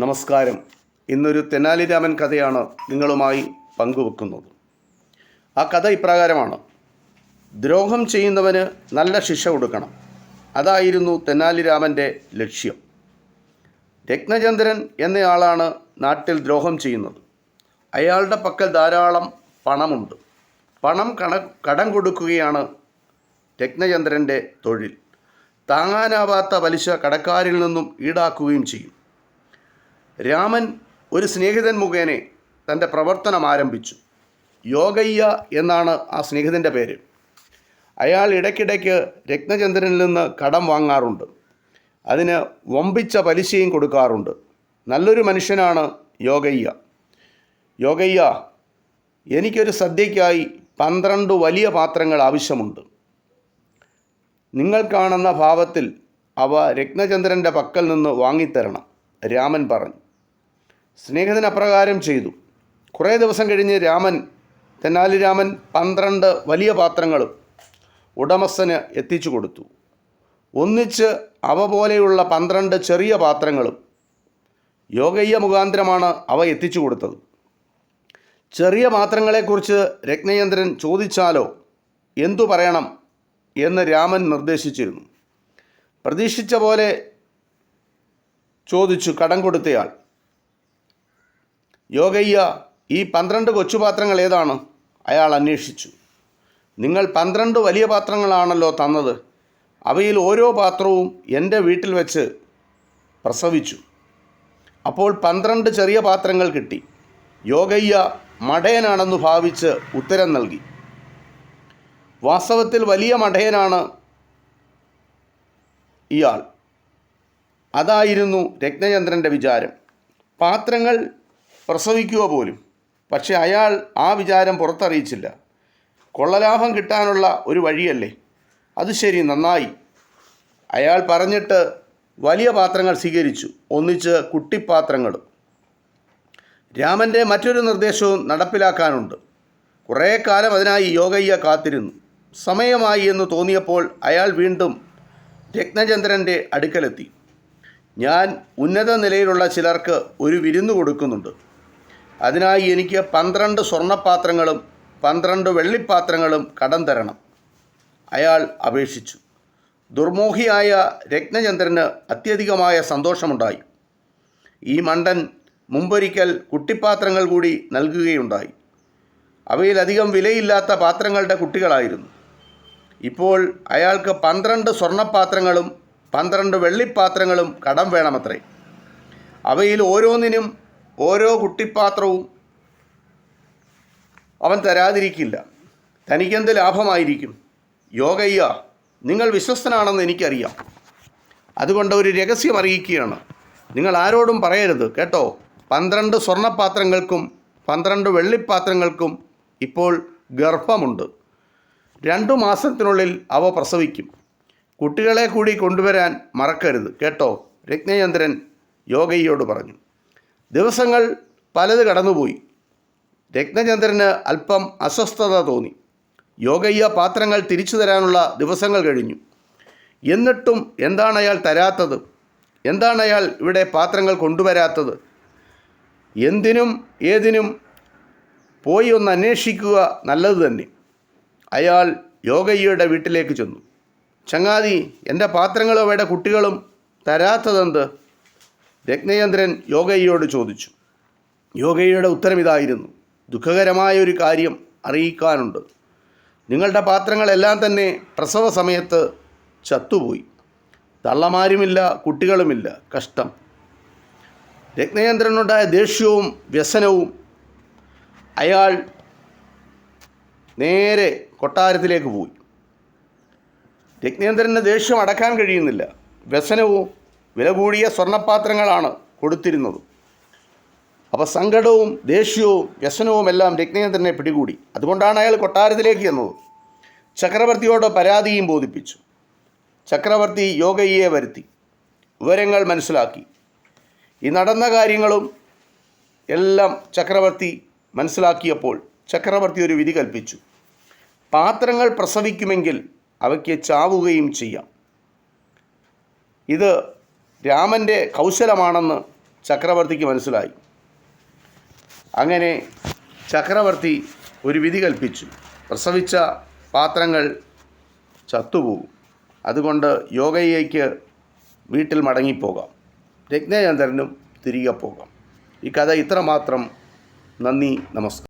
നമസ്കാരം. ഇന്നൊരു തെനാലിരാമൻ കഥയാണ് നിങ്ങളുമായി പങ്കുവെക്കുന്നത്. ആ കഥ ഇപ്രകാരമാണ്. ദ്രോഹം ചെയ്യുന്നവന് നല്ല ശിക്ഷ കൊടുക്കണം. അതായിരുന്നു തെന്നാലിരാമന്റെ ലക്ഷ്യം. രത്നചന്ദ്രൻ എന്നയാളാണ് നാട്ടിൽ ദ്രോഹം ചെയ്യുന്നത്. അയാളുടെ പക്കൽ ധാരാളം പണമുണ്ട്. പണം കണ കടം കൊടുക്കുകയാണ് രത്നചന്ദ്രന്റെ തൊഴിൽ. താങ്ങാനാവാത്ത പലിശ കടക്കാരിൽ നിന്നും ഈടാക്കുകയും ചെയ്യും. രാമൻ ഒരു സ്നേഹിതൻ മുഖേനെ തന്റെ പ്രവർത്തനം ആരംഭിച്ചു. യോഗയ്യ എന്നാണ് ആ സ്നേഹിതന്റെ പേര്. അയാൾ ഇടയ്ക്കിടയ്ക്ക് രത്നചന്ദ്രനിൽ നിന്ന് കടം വാങ്ങാറുണ്ട്. അതിന് വമ്പിച്ച പലിശയും കൊടുക്കാറുണ്ട്. നല്ലൊരു മനുഷ്യനാണ് യോഗയ്യ. യോഗയ്യ എനിക്കൊരു സദ്യയ്ക്കായി പന്ത്രണ്ട് വലിയ പാത്രങ്ങൾ ആവശ്യമുണ്ട്. നിങ്ങൾ കാണുന്ന ഭാവത്തിൽ അവ രത്നചന്ദ്രന്റെ പക്കൽ നിന്ന് വാങ്ങിത്തരണം രാമൻ പറഞ്ഞു. സ്നേഹിതൻ അപ്രകാരം ചെയ്തു. കുറേ ദിവസം കഴിഞ്ഞ് രാമൻ തെന്നാലി രാമൻ പന്ത്രണ്ട് വലിയ പാത്രങ്ങളും ഉടമസ്ഥന് എത്തിച്ചു കൊടുത്തു. ഒന്നിച്ച് അവ പോലെയുള്ള പന്ത്രണ്ട് ചെറിയ പാത്രങ്ങളും യോഗയ്യ മുഖാന്തരമാണ് അവ എത്തിച്ചു കൊടുത്തത്. ചെറിയ പാത്രങ്ങളെക്കുറിച്ച് രത്നചന്ദ്രൻ ചോദിച്ചാലോ? എന്തു പറയണം? എന്ന് രാമൻ നിർദ്ദേശിച്ചിരുന്നു. പ്രതീക്ഷിച്ച പോലെ ചോദിച്ചു കടം കൊടുത്തയാൾ. യോഗയ്യ ഈ പന്ത്രണ്ട് കൊച്ചുപാത്രങ്ങൾ ഏതാണ്? അയാൾ അന്വേഷിച്ചു. നിങ്ങൾ പന്ത്രണ്ട് വലിയ പാത്രങ്ങളാണല്ലോ തന്നത്. അവയിൽ ഓരോ പാത്രവും എന്റെ വീട്ടിൽ വെച്ച് പ്രസവിച്ചു. അപ്പോൾ പന്ത്രണ്ട് ചെറിയ പാത്രങ്ങൾ കിട്ടി. യോഗയ്യ മടയനാണെന്ന് ഭാവിച്ച് ഉത്തരം നൽകി. വാസ്തവത്തിൽ വലിയ മടയനാണ് ഇയാൾ. അതായിരുന്നു രത്നചന്ദ്രന്റെ വിചാരം. പാത്രങ്ങൾ പ്രസവിക്കുക പോലും. പക്ഷെ അയാൾ ആ വിചാരം പുറത്തറിയിച്ചില്ല. കൊള്ളലാഭം കിട്ടാനുള്ള ഒരു വഴിയല്ലേ? അത് ശരി നന്നായി. അയാൾ പറഞ്ഞിട്ട് വലിയ പാത്രങ്ങൾ സ്വീകരിച്ചു. ഒന്നിച്ച് കുട്ടിപ്പാത്രങ്ങളും. രാമന്റെ മറ്റൊരു നിർദ്ദേശവും നടപ്പിലാക്കാനുണ്ട്. കുറേ കാലം അതിനായി യോഗയ്യ കാത്തിരുന്നു. സമയമായി എന്ന് തോന്നിയപ്പോൾ അയാൾ വീണ്ടും രത്നചന്ദ്രന്റെ അടുക്കലെത്തി. ഞാൻ ഉന്നത നിലയിലുള്ള ചിലർക്ക് ഒരു വിരുന്ന് കൊടുക്കുന്നുണ്ട്. അതിനായി എനിക്ക് പന്ത്രണ്ട് സ്വർണപാത്രങ്ങളും പന്ത്രണ്ട് വെള്ളിപ്പാത്രങ്ങളും കടം തരണം. അയാൾ അപേക്ഷിച്ചു. ദുർമോഹിയായ രത്നചന്ദ്രന് അത്യധികമായ സന്തോഷമുണ്ടായി. ഈ മണ്ടൻ മുമ്പൊരിക്കൽ കുട്ടിപ്പാത്രങ്ങൾ കൂടി നൽകുകയുണ്ടായി. അവയിലധികം വിലയില്ലാത്ത പാത്രങ്ങളുടെ കുട്ടികളായിരുന്നു. ഇപ്പോൾ അയാൾക്ക് പന്ത്രണ്ട് സ്വർണപ്പാത്രങ്ങളും പന്ത്രണ്ട് വെള്ളിപ്പാത്രങ്ങളും കടം വേണമത്രേ. അവയിൽ ഓരോന്നിനും ഓരോ കുട്ടിപ്പാത്രവും അവൻ തരാതിരിക്കില്ല. തനിക്കെന്ത് ലാഭമായിരിക്കും? യോഗയ്യ നിങ്ങൾ വിശ്വസ്തനാണെന്ന് എനിക്കറിയാം. അതുകൊണ്ട് ഒരു രഹസ്യം അറിയിക്കുകയാണ്. നിങ്ങൾ ആരോടും പറയരുത് കേട്ടോ? പന്ത്രണ്ട് സ്വർണപാത്രങ്ങൾക്കും പന്ത്രണ്ട് വെള്ളിപ്പാത്രങ്ങൾക്കും ഇപ്പോൾ ഗർഭമുണ്ട്. രണ്ടു മാസത്തിനുള്ളിൽ അവ പ്രസവിക്കും. കുട്ടികളെ കൂടി കൊണ്ടുവരാൻ മറക്കരുത് കേട്ടോ? രജ്ഞചന്ദ്രൻ യോഗയ്യോട് പറഞ്ഞു. ദിവസങ്ങൾ പലത് കടന്നുപോയി. രത്നചന്ദ്രന് അല്പം അസ്വസ്ഥത തോന്നി. യോഗയ്യ പാത്രങ്ങൾ തിരിച്ചു തരാനുള്ള ദിവസങ്ങൾ കഴിഞ്ഞു. എന്നിട്ടും എന്താണ് അയാൾ തരാത്തത്? എന്താണ് അയാൾ ഇവിടെ പാത്രങ്ങൾ കൊണ്ടുവരാത്തത്? എന്തിനും ഏതിനും പോയി ഒന്ന് അന്വേഷിക്കുക നല്ലത് തന്നെ. അയാൾ യോഗയ്യയുടെ വീട്ടിലേക്ക് ചെന്നു. ചങ്ങാതി എന്റെ പാത്രങ്ങളും അവയുടെ കുട്ടികളും തരാത്തതെന്ത്? രത്നചന്ദ്രൻ യോഗയ്യയോട് ചോദിച്ചു. യോഗയുടെ ഉത്തരം ഇതായിരുന്നു. ദുഃഖകരമായ ഒരു കാര്യം അറിയിക്കാനുണ്ട്. നിങ്ങളുടെ പാത്രങ്ങളെല്ലാം തന്നെ പ്രസവ സമയത്ത് ചത്തുപോയി. തള്ളമാരുമില്ല കുട്ടികളുമില്ല. കഷ്ടം. രത്നചന്ദ്രനുണ്ടായ ദേഷ്യവും വ്യസനവും അയാൾ നേരെ കൊട്ടാരത്തിലേക്ക് പോയി. രത്നേന്ദ്രന് ദേഷ്യം അടക്കാൻ കഴിയുന്നില്ല. വ്യസനവും വില കൂടിയ സ്വർണപാത്രങ്ങളാണ് കൊടുത്തിരുന്നത്. അപ്പോൾ സങ്കടവും ദേഷ്യവും വ്യസനവും എല്ലാം രജ്ഞേന്ദ്രനെ പിടികൂടി. അതുകൊണ്ടാണ് അയാൾ കൊട്ടാരത്തിലേക്ക് എന്നത് ചക്രവർത്തിയോട് പരാതിയും ബോധിപ്പിച്ചു. ചക്രവർത്തി യോഗയെ വരുത്തി. വിവരങ്ങൾ മനസ്സിലാക്കി. ഈ നടന്ന കാര്യങ്ങളും എല്ലാം ചക്രവർത്തി മനസ്സിലാക്കിയപ്പോൾ ചക്രവർത്തി ഒരു വിധി കൽപ്പിച്ചു. പാത്രങ്ങൾ പ്രസവിക്കുമെങ്കിൽ അവയ്ക്ക് ചാവുകയും ചെയ്യാം. ഇത് രാമന്റെ കൗശലമാണെന്ന് ചക്രവർത്തിക്ക് മനസ്സിലായി. അങ്ങനെ ചക്രവർത്തി ഒരു വിധി കൽപ്പിച്ചു. പ്രസവിച്ച പാത്രങ്ങൾ ചത്തുപോകും. അതുകൊണ്ട് യോഗയ്യയ്ക്ക് വീട്ടിൽ മടങ്ങിപ്പോകാം. രജ്ഞചന്ദ്രനും തിരികെ പോകാം. ഈ കഥ ഇത്രമാത്രം. നന്ദി നമസ്കാരം.